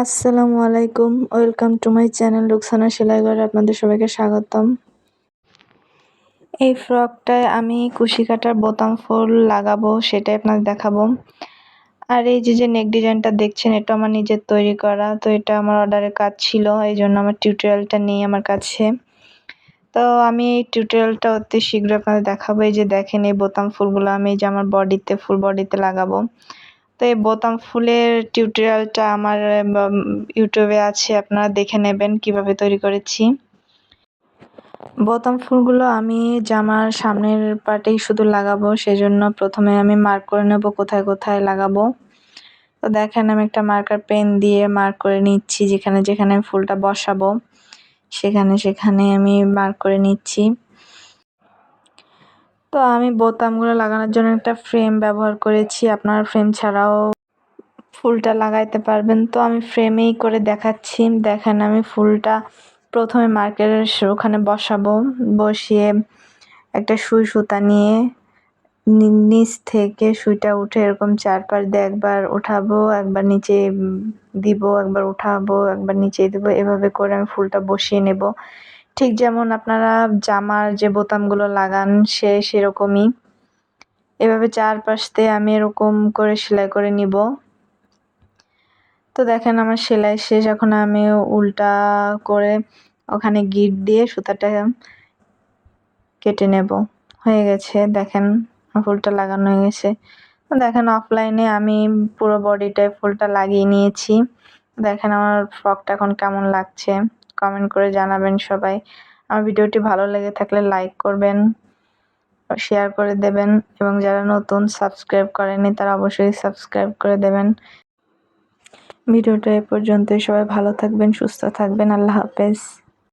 আসসালামু আলাইকুম। Welcome to my channel Ruksana সেলাইঘরে আপনাদের সবাইকে স্বাগতম। এই ফ্রকটায় আমি কুশি কাটার বোতাম ফুল লাগাবো, সেটাই আপনাদের দেখাবো। আর এই যে যে নেক ডিজাইনটা দেখছেন, এটা আমার নিজের তৈরি করা, তো এটা আমার অর্ডারের কাজ ছিল, এই জন্য আমার টিউটোরিয়ালটা নেই আমার কাছে। তো আমি এই টিউটোরিয়ালটা অতি শীঘ্র আপনাদের দেখাবো। এই যে দেখেন, এই বোতাম ফুলগুলো আমি যে আমার বডিতে ফুল বডিতে লাগাবো। তো এই বোতাম ফুলের টিউটোরিয়ালটা আমার ইউটিউবে আছে, আপনারা দেখে নেবেন কীভাবে তৈরি করেছি। বোতাম ফুলগুলো আমি জামার সামনের পার্টেই শুধু লাগাবো, সেজন্য প্রথমে আমি মার্ক করে নেব কোথায় কোথায় লাগাবো। তো দেখেন, আমি একটা মার্কার পেন দিয়ে মার্ক করে নিচ্ছি, যেখানে যেখানে ফুলটা বসাবো, সেখানে সেখানে আমি মার্ক করে নিচ্ছি। তো আমি বোতামগুলো লাগানোর জন্য একটা ফ্রেম ব্যবহার করেছি। আপনার ফ্রেম ছাড়াও ফুলটা লাগাইতে পারবেন। তো আমি ফ্রেমেই করে দেখাচ্ছি। দেখেন, আমি ফুলটা প্রথমে মার্কেটের ওখানে বসাবো। বসিয়ে একটা সুই সুতা নিয়ে নিচ থেকে সুইটা উঠে এরকম চারপাশ দিয়ে একবার উঠাবো একবার নিচে দিব, একবার উঠাবো একবার নিচে দিব। এভাবে করে আমি ফুলটা বসিয়ে নেব। ঠিক যেমন আপনারা জামার যে বোতামগুলো লাগান, সে সেরকমই। এভাবে চারপাশ দিয়ে আমি এরকম করে সেলাই করে নিব। তো দেখেন আমার সেলাই শেষ, এখন আমি উল্টা করে ওখানে গিট দিয়ে সুতাটা কেটে নেব। হয়ে গেছে, দেখেন ফুলটা লাগানো হয়ে গেছে। দেখেন অফলাইনে আমি পুরো বডিটায় ফুলটা লাগিয়ে নিয়েছি। দেখেন আমার ফ্রকটা এখন কেমন লাগছে। কমেন্ট করে জানাবেন সবাই। আমার ভিডিওটি ভালো লেগে থাকলে লাইক করবেন শেয়ার করে দেবেন এবং যারা নতুন সাবস্ক্রাইব করেনি তারা অবশ্যই সাবস্ক্রাইব করে দেবেন। ভিডিওটা এ পর্যন্তই। সবাই ভালো থাকবেন, সুস্থ থাকবেন। আল্লাহ হাফেজ।